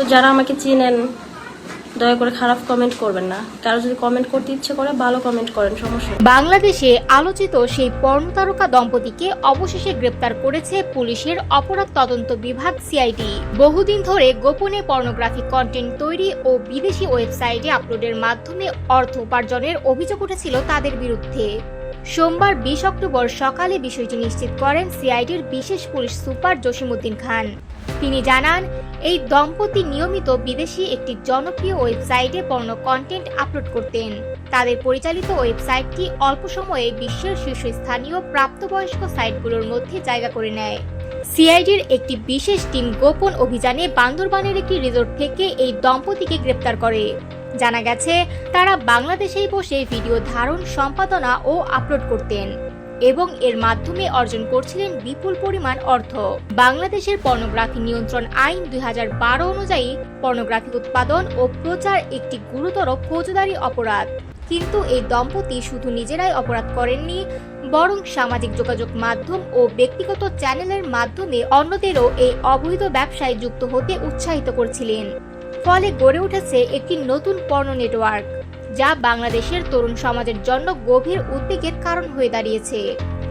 তো যারা আমাকে চিনেন, দয়া করে খারাপ কমেন্ট করবেন না। কারও যদি কমেন্ট করতে ইচ্ছে করে, ভালো কমেন্ট করেন, সমস্যা বাংলাদেশে আলোচিত সেই পর্ণতারকা দম্পতিকে অবশেষে গ্রেপ্তার করেছে পুলিশের অপরাধ তদন্ত বিভাগ সিআইডি। বহুদিন ধরে গোপনে পর্নোগ্রাফিক কন্টেন্ট তৈরি ও বিদেশি ওয়েবসাইটে আপলোডের মাধ্যমে অর্থ উপার্জনের অভিযোগ উঠেছিল তাদের বিরুদ্ধে। সোমবার বিশ অক্টোবর সকালে বিষয়টি নিশ্চিত করেন সিআইডির বিশেষ পুলিশ সুপার জসিমউদ্দিন খান। তিনি জানান, এই দম্পতি নিয়মিত বিদেশি একটি জনপ্রিয় ওয়েবসাইটে পর্ণ কন্টেন্ট আপলোড করতেন। তাদের পরিচালিত ওয়েবসাইটটি অল্প সময়ে বিশ্বের শীর্ষস্থানীয় প্রাপ্তবয়স্ক সাইটগুলোর মধ্যে জায়গা করে নেয়। সিআইডির একটি বিশেষ টিম গোপন অভিযানে বান্দরবানের একটি রিসোর্ট থেকে এই দম্পতিকে গ্রেপ্তার করে। জানা গেছে, তারা বাংলাদেশেই বসে ভিডিও ধারণ, সম্পাদনা ও আপলোড করতেন। এবং এর মাধ্যমে অর্জন করছিলেন বিপুল পরিমাণ অর্থ। বাংলাদেশের পর্নোগ্রাফি নিয়ন্ত্রণ আইন দুই হাজার বারো অনুযায়ী পর্নোগ্রাফি উৎপাদন ও প্রচার একটি গুরুতর ফৌজদারি অপরাধ। কিন্তু এই দম্পতি শুধু নিজেরাই অপরাধ করেননি, বরং সামাজিক যোগাযোগ মাধ্যম ও ব্যক্তিগত চ্যানেলের মাধ্যমে অন্যদেরও এই অবৈধ ব্যবসায় যুক্ত হতে উৎসাহিত করছিলেন। ফলে গড়ে উঠেছে একটি নতুন পর্ণ নেটওয়ার্ক। যা বাংলাদেশের তরুণ সমাজের জন্য গভীর উদ্বেগের কারণ হয়ে দাঁড়িয়েছে।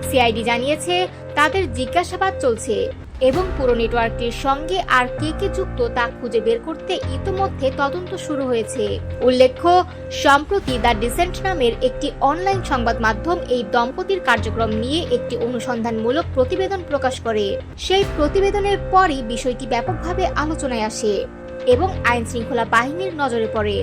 সিআইডি জানিয়েছে, তাদের জিজ্ঞাসাবাদ চলছে এবং পুরো নেটওয়ার্কটির সঙ্গে আর কে কে যুক্ত তা খুঁজে বের করতে ইতোমধ্যে তদন্ত শুরু হয়েছে। উল্লেখ্য, সম্প্রতি দ্য ডিসেন্ট নামের একটি অনলাইন সংবাদ মাধ্যম এই দম্পতির কার্যক্রম নিয়ে একটি অনুসন্ধানমূলক প্রতিবেদন প্রকাশ করে। সেই প্রতিবেদনের পরই বিষয়টি ব্যাপকভাবে আলোচনায় আসে এবং আইন শৃঙ্খলা বাহিনীর নজরে পড়ে।